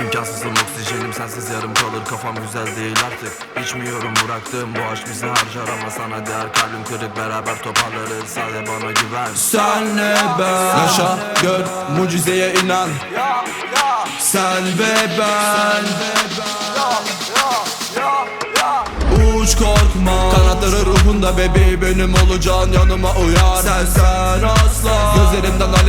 İmkansızım oksijenim sensiz yarım kalır Kafam güzel değil artık. İçmiyorum bıraktım bu aşk bizi harcar Ama sana değer kalbim kırık beraber toparlarız. Sadece bana güven. Senle ben? Yaşa gör mucizeye inan. Sen ve ben. Uç korkma. Kanatları ruhunda bebeği benim olacaksın yanıma uyar. Sen sen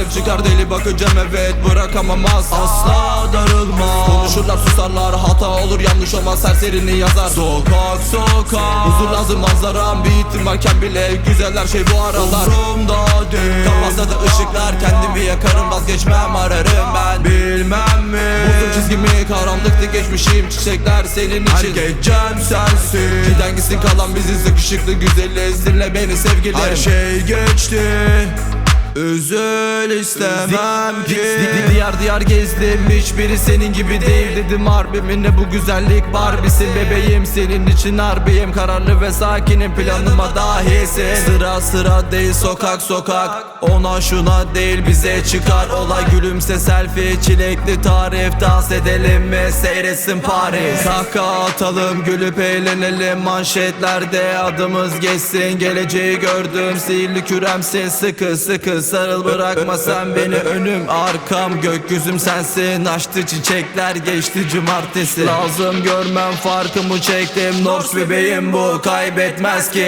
Alev çıkar deli bakacağım evet bırakamam asla Asla darılma. Konuşurlar susarlar hata olur yanlış olmaz serserini yazar. Sokak sokak. Huzur lazım manzaram bir ihtimalken bile Güzel her şey bu aralar. Umrumda değil. Kafasında da ışıklar kendimi yakarım vazgeçmem ararım ben. Bilmem mi? Buldum çizgimi karanlıktı geçmişim çiçekler senin için. Her gecem sensin. Giden gitsin kalan bizi sıkışıklı güzeliz Dinle beni sevgilim. Her şey geçti Üzül istemem ki. Diyar diyar gezdim hiçbiri senin gibi değil Dedim harbi ne bu güzellik Barbie'sin bebeğim senin için harbiyim. Kararlı ve sakinim planıma dahisin Sıra sıra değil sokak sokak. Ona şuna değil bize çıkar. Olay gülümse selfie çilekli tarif. Dans edelim mi? Seyretsin Paris. Kahkaha atalım gülüp eğlenelim. Manşetlerde adımız geçsin. Geleceği gördüm sihirli küremsin. Sıkı sıkı sarıl bırakma sen beni. Önüm. Arkam gökyüzüm sensin. Açtı çiçekler geçti cumartesi. Lazım görmem farkımı çektim. North bebeğim bu kaybetmez ki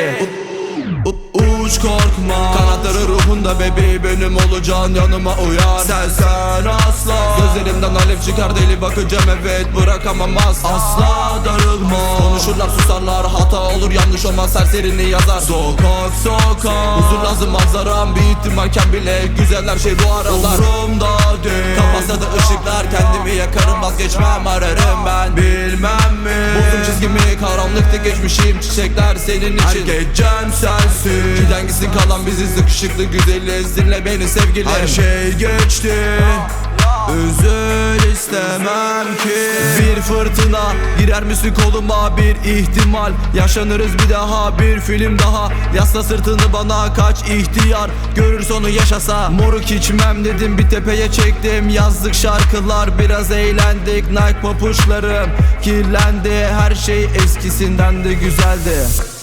Uç korkma. Kanatları ruhunda bebeği benim olacaksın yanıma uyar. Sen sen asla. Gözlerimden alev çıkar deli bakacağım evet bırakamam asla. Asla darılma. Konuşurlar susarlar hata olur yanlış olmaz serserini yazar. Sokak sokak. Huzur lazım manzaram bir ihtimalken bile Güzel her şey bu aralar. Umrumda değil. Kafasında da ışıklar kendimi yakarım vazgeçmem ararım ben. Bilmem mi Buldum çizgimi karanlıkta geçmişim. Çiçekler senin için. Her gecem sensin. Giden gitsin kalan bizi sıkışıklı güzeliz Dinle beni sevgilim. Her şey geçti. Üzül istemem ki Bir fırtına girer misin koluma bir ihtimal? Yaşanırız bir daha bir film daha. Yasla sırtını bana kaç ihtiyar Görür sonu yaşasa. Moruk içmem dedim bir tepeye çektim. Yazdık şarkılar biraz eğlendik. Nike papuçlarım kirlendi Her şey eskisinden de güzeldi